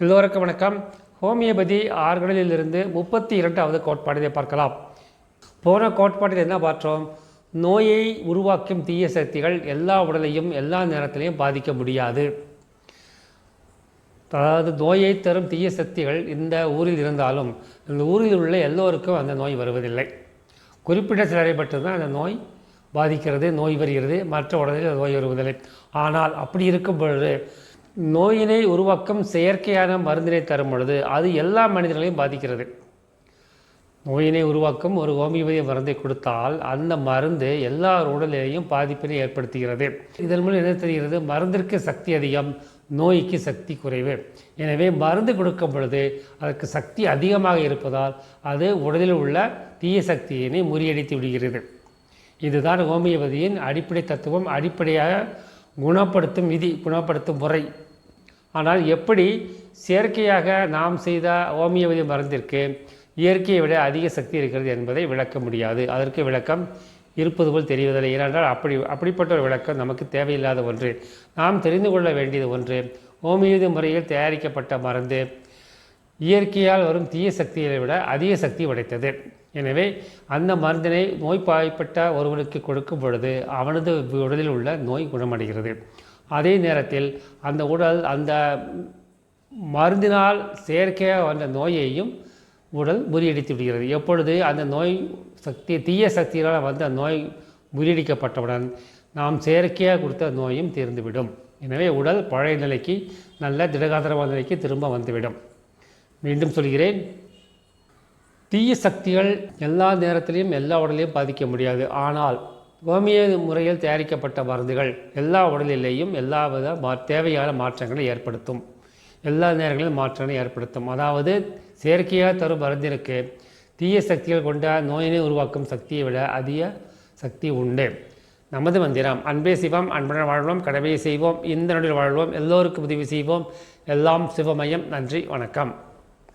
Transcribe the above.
எல்லோருக்கும் வணக்கம். ஹோமியோபதி ஆறுகளிலிருந்து முப்பத்தி இரண்டாவது கோட்பாடினை பார்க்கலாம். போன கோட்பாட்டில் என்ன பார்த்தோம்? நோயை உருவாக்கும் தீய சக்திகள் எல்லா உடலையும் எல்லா நேரத்திலையும் பாதிக்க முடியாது. அதாவது நோயை தரும் தீய சக்திகள் இந்த ஊரில் இருந்தாலும் இந்த ஊரில் உள்ள எல்லோருக்கும் அந்த நோய் வருவதில்லை. குறிப்பிட்ட சிலரை மட்டும்தான் அந்த நோய் பாதிக்கிறது நோய் வருகிறது மற்ற உடலில் நோய் வருவதில்லை. ஆனால் அப்படி இருக்கும் பொழுது நோயினை உருவாக்கும் செயற்கையான மருந்தினை தரும் பொழுது அது எல்லா மனிதர்களையும் பாதிக்கிறது. நோயினை உருவாக்கும் ஒரு ஹோமியோபதி மருந்தை கொடுத்தால் அந்த மருந்து எல்லா உடலிலேயும் பாதிப்பினை ஏற்படுத்துகிறது. இதன் மூலம் என்ன தெரிகிறது? மருந்திற்கு சக்தி அதிகம் நோய்க்கு சக்தி குறைவு. எனவே மருந்து கொடுக்கும் பொழுது அதற்கு சக்தி அதிகமாக இருப்பதால் அது உடலில் உள்ள தீய சக்தியினை முறியடித்து விடுகிறது. இதுதான் ஹோமியோபதியின் அடிப்படை தத்துவம் அடிப்படையாக குணப்படுத்தும் விதி குணப்படுத்தும் முறை. ஆனால் எப்படி செயற்கையாக நாம் செய்த ஹோமியோபதி மருந்திற்கு இயற்கையை விட அதிக சக்தி இருக்கிறது என்பதை விளக்க முடியாது. அதற்கு விளக்கம் இருப்பது போல் தெரிவதில்லை. ஏனென்றால் அப்படி அப்படிப்பட்ட ஒரு விளக்கம் நமக்கு தேவையில்லாத ஒன்று. நாம் தெரிந்து கொள்ள வேண்டியது ஒன்று. ஹோமியோபதி முறையில் தயாரிக்கப்பட்ட மருந்து இயற்கையால் வரும் தீய சக்திகளை விட அதிக சக்தி உடைத்தது. எனவே அந்த மருந்தினை நோய்பாய்ப்பட்ட ஒருவனுக்கு கொடுக்கும் பொழுது அவனது உடலில் உள்ள நோய் குணமடைகிறது. அதே நேரத்தில் அந்த உடல் அந்த மருந்தினால் செயற்கையாக வந்த நோயையும் உடல் முறியடித்து விடுகிறது. எப்பொழுது அந்த நோய் சக்தி தீய சக்திகளால் வந்த நோய் முறியடிக்கப்பட்டவுடன் நாம் செயற்கையாக கொடுத்த நோயும் தீர்ந்துவிடும். எனவே உடல் பழைய நிலைக்கு நல்ல திடகாதரமான நிலைக்கு திரும்ப வந்துவிடும். மீண்டும் சொல்கிறேன். தீய சக்திகள் எல்லா நேரத்திலையும் எல்லா உடலையும் பாதிக்க முடியாது. ஆனால் ஹோமியோ முறையில் தயாரிக்கப்பட்ட மருந்துகள் எல்லா உடலிலேயும் எல்லா வித மா தேவையான மாற்றங்களை ஏற்படுத்தும். எல்லா நேரங்களிலும் மாற்றங்களை ஏற்படுத்தும். அதாவது செயற்கையாக தரும் மருந்திற்கு தீய சக்திகள் கொண்ட நோயினை உருவாக்கும் சக்தியை விட அதிக சக்தி உண்டு. நமது மந்திரம் அன்பே சிவம் அன்புடன் வாழ்வோம் கடமையை செய்வோம் இந்த நொடியில் வாழ்வோம் எல்லோருக்கும் உதவி செய்வோம். எல்லாம் சிவமயம். நன்றி வணக்கம்.